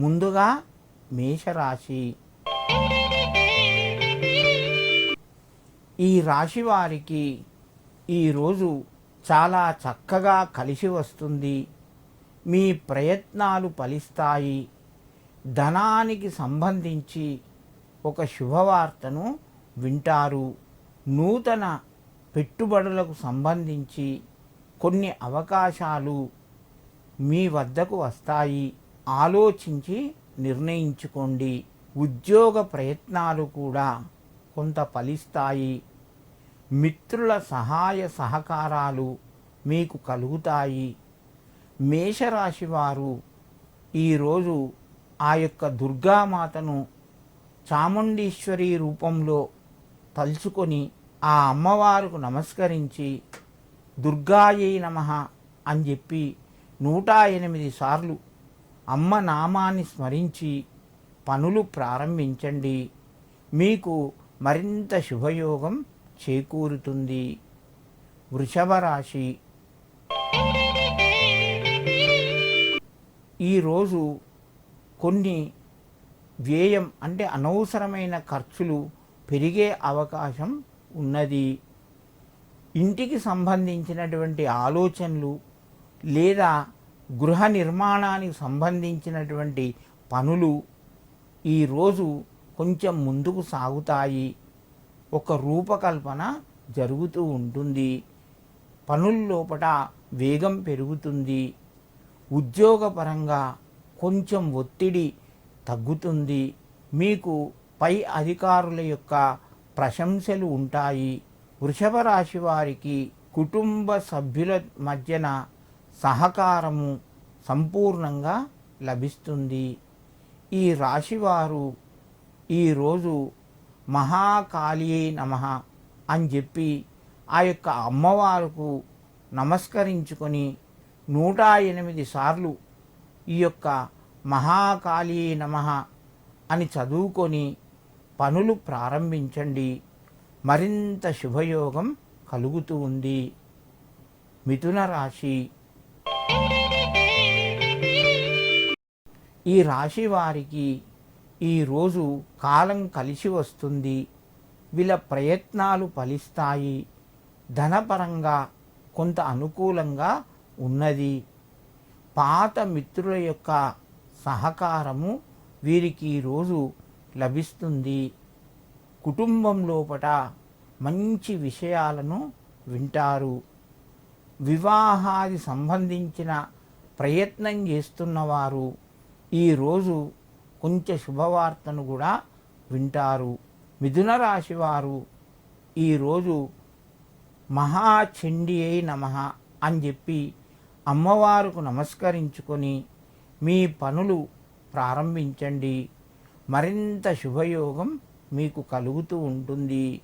ముందుగా మేషరాశి. ఈ రాశి వారికి ఈరోజు చాలా చక్కగా కలిసి వస్తుంది. మీ ప్రయత్నాలు ఫలిస్తాయి. ధనానికి సంబంధించి ఒక శుభవార్తను వింటారు. నూతన పెట్టుబడులకు సంబంధించి కొన్ని అవకాశాలు మీ వద్దకు వస్తాయి. ఆలోచించి నిర్ణయించుకోండి. ఉద్యోగ ప్రయత్నాలు కూడా కొంత ఫలిస్తాయి. మిత్రుల సహాయ సహకారాలు మీకు కలుగుతాయి. మేషరాశి వారు ఈరోజు ఆ యొక్క దుర్గామాతను చాముండీశ్వరి రూపంలో తలుచుకొని ఆ అమ్మవారికి నమస్కరించి దుర్గాయై నమ అని చెప్పి నూట ఎనిమిది సార్లు అమ్మ నామాన్ని స్మరించి పనులు ప్రారంభించండి. మీకు మరింత శుభయోగం చేకూరుతుంది. వృషభ రాశి ఈరోజు కొన్ని వ్యయం అంటే అనవసరమైన ఖర్చులు పెరిగే అవకాశం ఉన్నది. ఇంటికి సంబంధించినటువంటి ఆలోచనలు లేదా గృహ నిర్మాణానికి సంబంధించినటువంటి పనులు ఈరోజు కొంచెం ముందుకు సాగుతాయి. ఒక రూపకల్పన జరుగుతూ ఉంటుంది. పనుల లోపల వేగం పెరుగుతుంది. ఉద్యోగపరంగా కొంచెం ఒత్తిడి తగ్గుతుంది. మీకు పై అధికారుల యొక్క ప్రశంసలు ఉంటాయి. వృషభ రాశి వారికి కుటుంబ సభ్యుల మధ్యన సహకారము సంపూర్ణంగా లభిస్తుంది. ఈ రాశివారు ఈరోజు మహాకాళీ నమ అని చెప్పి ఆ యొక్క అమ్మవారుకు నమస్కరించుకొని నూట ఎనిమిది సార్లు ఈ యొక్క మహాకాళీ నమ అని చదువుకొని పనులు ప్రారంభించండి. మరింత శుభయోగం కలుగుతూ ఉంది. మిథున రాశి ఈ రాశి వారికి ఈరోజు కాలం కలిసి వస్తుంది. వీళ్ళ ప్రయత్నాలు ఫలిస్తాయి. ధనపరంగా కొంత అనుకూలంగా ఉన్నది. పాత మిత్రుల యొక్క సహకారము వీరికి ఈరోజు లభిస్తుంది. కుటుంబం లోపట మంచి విషయాలను వింటారు. వివాహాది సంబంధించిన ప్రయత్నం చేస్తున్నవారు ఈరోజు కొంచెం శుభవార్తను కూడా వింటారు. మిథున రాశి వారు ఈరోజు మహాచండి అయి నమ అని చెప్పి అమ్మవారుకు నమస్కరించుకొని మీ పనులు ప్రారంభించండి. మరింత శుభయోగం మీకు కలుగుతూ ఉంటుంది.